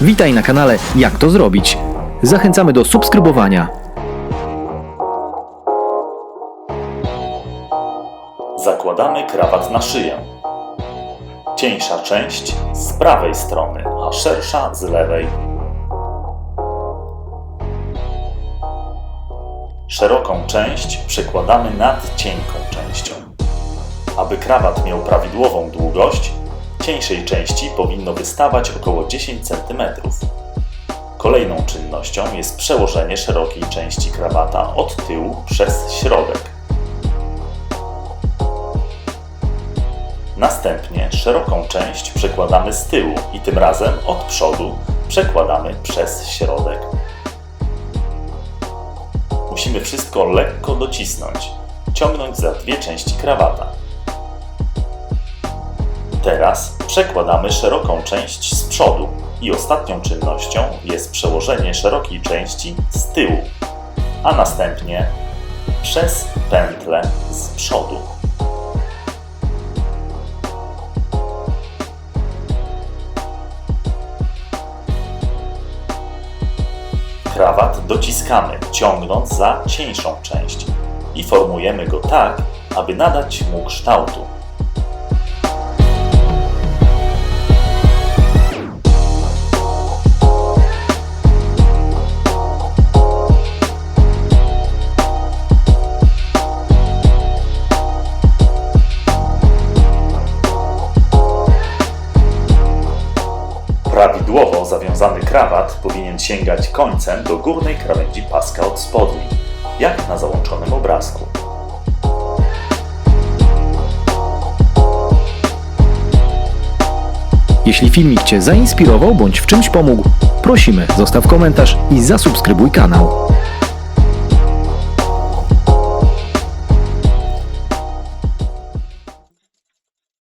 Witaj na kanale Jak to zrobić. Zachęcamy do subskrybowania. Zakładamy krawat na szyję. Cieńsza część z prawej strony, a szersza z lewej. Szeroką część przekładamy nad cienką częścią. Aby krawat miał prawidłową długość, cieńszej części powinno wystawać około 10 cm. Kolejną czynnością jest przełożenie szerokiej części krawata od tyłu przez środek. Następnie szeroką część przekładamy z tyłu i tym razem od przodu przekładamy przez środek. Musimy wszystko lekko docisnąć, ciągnąć za dwie części krawata. Teraz przekładamy szeroką część z przodu i ostatnią czynnością jest przełożenie szerokiej części z tyłu, a następnie przez pętlę z przodu. Krawat dociskamy, ciągnąc za cieńszą część i formujemy go tak, aby nadać mu kształtu. Prawidłowo zawiązany krawat powinien sięgać końcem do górnej krawędzi paska od spodni, jak na załączonym obrazku. Jeśli filmik Cię zainspirował bądź w czymś pomógł, prosimy zostaw komentarz i zasubskrybuj kanał.